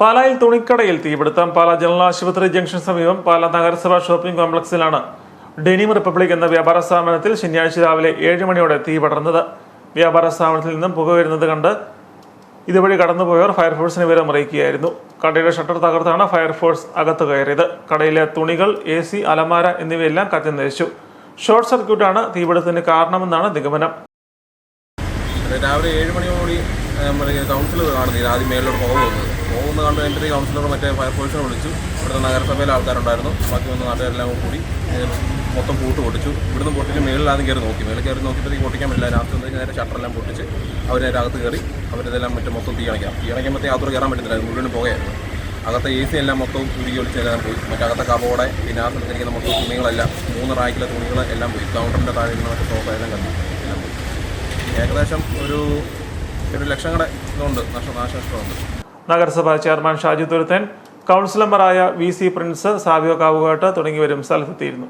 പാലായിൽ തുണിക്കടയിൽ തീപിടുത്തം. പാല ജനറൽ ആശുപത്രി ജംഗ്ഷൻ സമീപം പാല നഗരസഭാ ഷോപ്പിംഗ് കോംപ്ലക്സിലാണ് ഡെനിം റിപ്പബ്ലിക് എന്ന വ്യാപാര സ്ഥാപനത്തിൽ ശനിയാഴ്ച രാവിലെ ഏഴ് മണിയോടെ തീ പടർന്നത്. വ്യാപാര സ്ഥാപനത്തിൽ നിന്നും പുക വരുന്നത് കണ്ട് ഇതുവഴി കടന്നുപോയവർ ഫയർഫോഴ്സിന് വിവരം അറിയിക്കുകയായിരുന്നു. കടയുടെ ഷട്ടർ തകർത്താണ് ഫയർഫോഴ്സ് അകത്ത് കയറിയത്. കടയിലെ തുണികൾ എ സി അലമാര എന്നിവയെല്ലാം കത്തിനശിച്ചു ഷോർട്ട് സർക്യൂട്ടാണ് തീപിടുത്തത്തിന് കാരണമെന്നാണ് നിഗമനം. രാവിലെ ഏഴ് മണിയോടി കൗൺസിലർ കാണുന്നില്ല ആദ്യം മേലോട്ട് പുക പോകുന്നത്. പോകുന്ന കണ്ട് എന്റെ ഈ കൗൺസിലർ മറ്റേ ഫയർഫോഴ്സിനെ വിളിച്ചു. ഇവിടുത്തെ നഗരസഭയിലെ ആൾക്കാരുണ്ടായിരുന്നു. ബാക്കി വന്ന നാട്ടുകാരെല്ലാം കൂടി മൊത്തം പൂട്ട് പൊട്ടിച്ചു. ഇവിടുന്ന് പൊട്ടിച്ച് മേളിൽ ആദ്യം കയറി നോക്കി. മേളിൽ കയറി നോക്കിയപ്പോഴത്തേക്ക് പൊട്ടിക്കാൻ പറ്റില്ല. രാത്രി നേരെ ഷട്ടറെല്ലാം പൊട്ടിച്ച് അവരതിന്റെ അകത്ത് കയറി അവരിതെല്ലാം മറ്റേ മൊത്തം തീ അണയ്ക്കാം. തീ അണയ്ക്കുമ്പോഴത്തേ യാത്ര കയറാൻ പറ്റുന്നില്ല മുഴുവൻ പുകയായിരുന്നു. അകത്തെ എ സി എല്ലാം മൊത്തം ഉരുകി ഒളിച്ചെല്ലാം പോയി. മറ്റേ അകത്തെ കബോടെ പിന്നെ ആ സ്ഥലത്തിരിക്കുന്ന മൊത്തം തുണികളെല്ലാം മൂന്ന് റാക്കിലെ തുണികൾ എല്ലാം പോയി. കൗണ്ടറിന്റെ താഴെ ഇരുന്ന മറ്റേ എല്ലാം കണ്ടു എല്ലാം പോയി. ഏകദേശം ഒരു ഒരു ലക്ഷം കട ഇതുണ്ട്. നഷ്ട നാശനഷ്ടമുണ്ട്. നഗരസഭാ ചെയർമാൻ ഷാജി തുരുത്തൻ കൗൺസിലർമാരായ V C Prince Savio Kavukattu തുടങ്ങിയവരും സ്ഥലത്തെത്തിയിരുന്നു.